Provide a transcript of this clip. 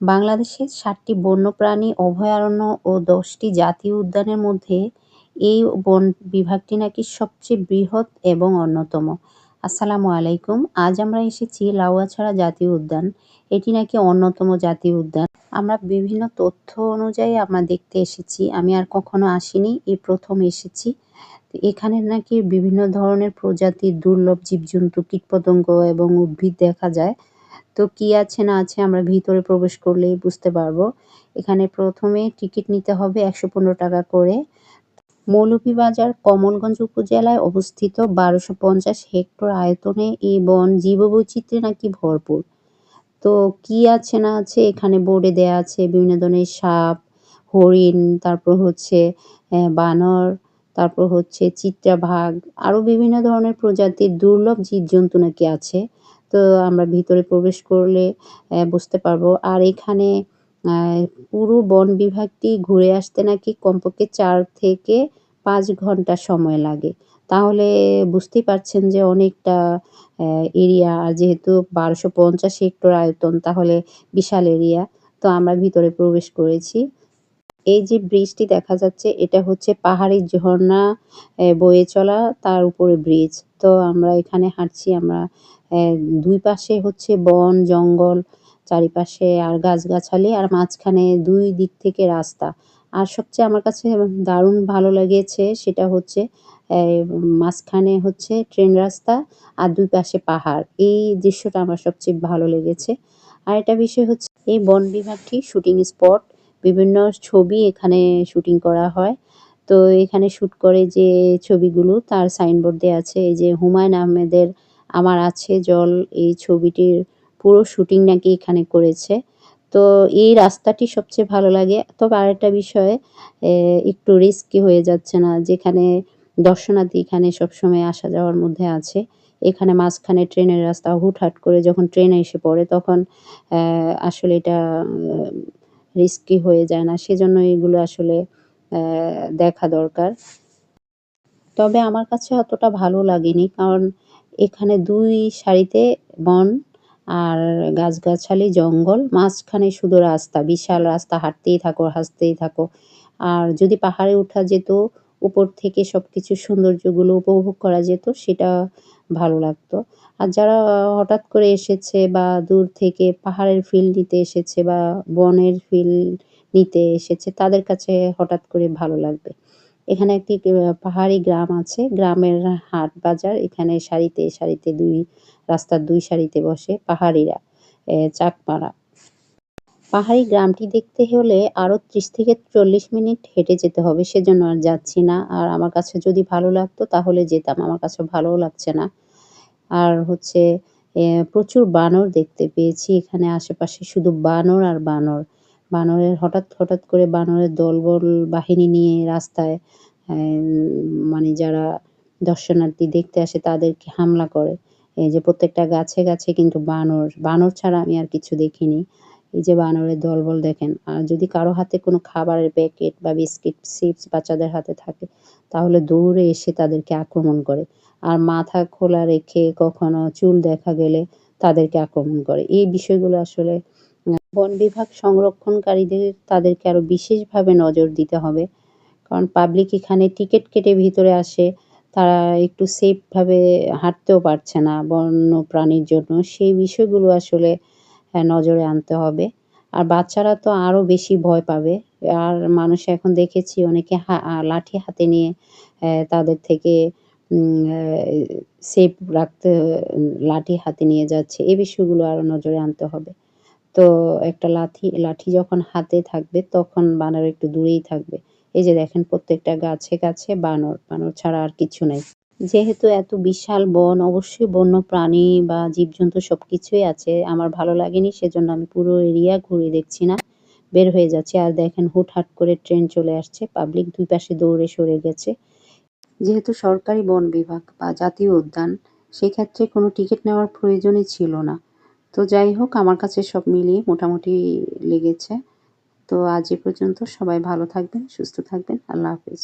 বাংলাদেশের সাতটি বন্যপ্রাণী অভয়ারণ্য ও দশটি জাতীয় উদ্যানের মধ্যে এই বন বিভাগটি নাকি সবচেয়ে বৃহৎ এবং অন্যতম। আসসালামু আলাইকুম। আজ আমরা এসেছি লাউয়াছড়া জাতীয় উদ্যান। এটি নাকি অন্যতম জাতীয় উদ্যান। আমরা বিভিন্ন তথ্য অনুযায়ী আমরা দেখতে এসেছি। আমি আর কখনো আসিনি এই প্রথম এসেছি। এখানে নাকি বিভিন্ন ধরনের প্রজাতির দুর্লভ জীবজন্তু, কীটপতঙ্গ এবং উদ্ভিদ দেখা যায়। তো কি আছে না আছে আমরা ভিতরে প্রবেশ করলেই বুঝতে পারব। এখানে প্রথমে টিকিট নিতে হবে একশো পনেরো টাকা করে। মৌলভীবাজার কমলগঞ্জ উপজেলায় অবস্থিত বারোশো পঞ্চাশ হেক্টর আয়তনে এই বন জীববৈচিত্র্যে নাকি ভরপুর। তো কি আছে না আছে এখানে বোর্ডে দেয়া আছে বিভিন্ন ধরনের সাপ, হরিণ, তারপর হচ্ছে বানর, তারপর হচ্ছে চিত্রাভাগ, আরও বিভিন্ন ধরনের প্রজাতির দুর্লভ জীবজন্তু নাকি আছে। তো আমরা ভিতরে প্রবেশ করলে বুঝতে পারব। আর এখানে পুরো বন বিভাগটি ঘুরে আসতে নাকি কমপক্ষে চার থেকে পাঁচ ঘণ্টা সময় লাগে। তাহলে বুঝতেই পারছেন যে অনেকটা এরিয়া। আর যেহেতু বারোশো পঞ্চাশ হেক্টর আয়তন, তাহলে বিশাল এরিয়া। তো আমরা ভিতরে প্রবেশ করেছি। এই যে ব্রিজটি দেখা যাচ্ছে, এটা হচ্ছে পাহাড়ি ঝর্ণা বয়ে চলা, তার উপরে ব্রিজ। তো আমরা এখানে হাঁটছি, আমরা দুই পাশে হচ্ছে বন, জঙ্গল, চারিপাশে আর গাছগাছালি, আর মাঝখানে দুই দিক থেকে রাস্তা। আর সবচেয়ে আমার কাছে দারুণ ভালো লেগেছে সেটা হচ্ছে মাঝখানে হচ্ছে ট্রেন রাস্তা, আর দুই পাশে পাহাড়। এই দৃশ্যটা আমার সবচেয়ে ভালো লেগেছে। আর একটা বিষয় হচ্ছে, এই বন বিভাগটি শুটিং স্পট বিভিন্ন ছবি এখানে শুটিং করা হয়। তো এখানে শ্যুট করে যে ছবিগুলো, তার সাইনবোর্ড দেওয়া আছে, এই যে হুমায়ুন আহমেদের আমার আছে জল, এই ছবিটির পুরো শুটিং নাকি এখানে করেছে। তো এই রাস্তাটি সবচেয়ে ভালো লাগে। তবে আরেকটা বিষয়ে একটু রিস্কি হয়ে যাচ্ছে না, যেখানে দর্শনার্থী এখানে সবসময় আসা যাওয়ার মধ্যে আছে। এখানে মাঝখানে ট্রেনের রাস্তা হুটহাট করে যখন ট্রেন এসে পড়ে, তখন আসলে এটা রিস্কি হয়ে যায় না, সেজন্য এগুলো আসলে দেখা দরকার। তবে আমার কাছে অতটা ভালো লাগেনি, কারণ এখানে দুই সারিতে বন আর গাছগাছালি জঙ্গল, মাঝখানে শুধু রাস্তা, বিশাল রাস্তা, হাঁটতেই থাকো, হাসতেই থাকো। আর যদি পাহাড়ে ওঠা যেত, উপর থেকে সব কিছু সৌন্দর্যগুলো উপভোগ করা যেত, সেটা ভালো লাগতো। আর যারা হঠাৎ করে এসেছে বা দূর থেকে পাহাড়ের ফিল নিতে এসেছে বা বনের ফিল নিতে এসেছে, তাদের কাছে হঠাৎ করে ভালো লাগবে। এখানে একটি পাহাড়ি গ্রাম আছে। গ্রামের হাট বাজার। এখানে সারিতে সারিতে দুই, রাস্তার দুই সারিতে বসে পাহাড়িরা চাকমারা। পাহাড়ি গ্রামটি দেখতে হলে আরও ত্রিশ থেকে চল্লিশ মিনিট হেঁটে যেতে হবে, সেজন্য আর যাচ্ছি না। আর আমার কাছে যদি ভালো লাগতো তাহলে যেতাম, আমার কাছে ভালোও লাগছে না। আর হচ্ছে প্রচুর বানর দেখতে পেয়েছি এখানে আশেপাশে, শুধু বানর আর বানর। বানরের হঠাৎ হঠাৎ করে বানরের দলবল বাহিনী নিয়ে রাস্তায় মানে যারা দর্শনার্থী দেখতে আসে তাদেরকে হামলা করে। এই যে প্রত্যেকটা গাছে গাছে কিন্তু বানর বানর ছাড়া আমি আর কিছু দেখিনি। এই যে বানরের দলবল দেখেন, আর যদি কারও হাতে কোনো খাবারের প্যাকেট বা বিস্কিট, চিপস বাচ্চাদের হাতে থাকে, তাহলে দৌড়ে এসে তাদেরকে আক্রমণ করে। আর মাথা খোলা রেখে কখনো চুল দেখা গেলে তাদেরকে আক্রমণ করে। এই বিষয়গুলো আসলে বন বিভাগ সংরক্ষণকারীদের তাদেরকে আরও বিশেষভাবে নজর দিতে হবে। কারণ পাবলিক এখানে টিকিট কেটে ভিতরে আসে, তারা একটু সেফভাবে হাঁটতেও পারছে না বন্য প্রাণীর জন্য। সেই বিষয়গুলো আসলে নজরে আনতে হবে। আর বাচ্চারা তো আরও বেশি ভয় পাবে। আর মানুষ এখন দেখেছি অনেকে হা লাঠি হাতে নিয়ে তাদের থেকে সেফ রাখতে, লাঠি হাতে নিয়ে যাচ্ছে। এই বিষয়গুলো আরও নজরে আনতে হবে। তো একটা লাঠি লাঠি যখন হাতে থাকবে, তখন বানর একটু দূরেই থাকবে। এই যে দেখেন, প্রত্যেকটা গাছে গাছে বানর বানর ছাড়া আর কিছু নেই। যেহেতু এত বিশাল বন, অবশ্যই বন্য প্রাণী বা জীবজন্তু সব কিছুই আছে। আমার ভালো লাগেনি, সেজন্য আমি পুরো এরিয়া ঘুরে দেখছি না। বের হয়ে যাচ্ছে, আর দেখেন হুটহাট করে ট্রেন চলে আসছে। পাবলিক দুই পাশে দৌড়ে সরে গেছে। যেহেতু সরকারি বন বিভাগ বা জাতীয় উদ্যান, সেক্ষেত্রে কোনো টিকিট নেওয়ার প্রয়োজনই ছিল না। তো যাই হোক, আমার কাছে সব মিলিয়ে মোটামুটি লেগেছে। তো আজ এ পর্যন্ত সবাই ভালো থাকবেন, সুস্থ থাকবেন। আল্লাহ হাফিজ।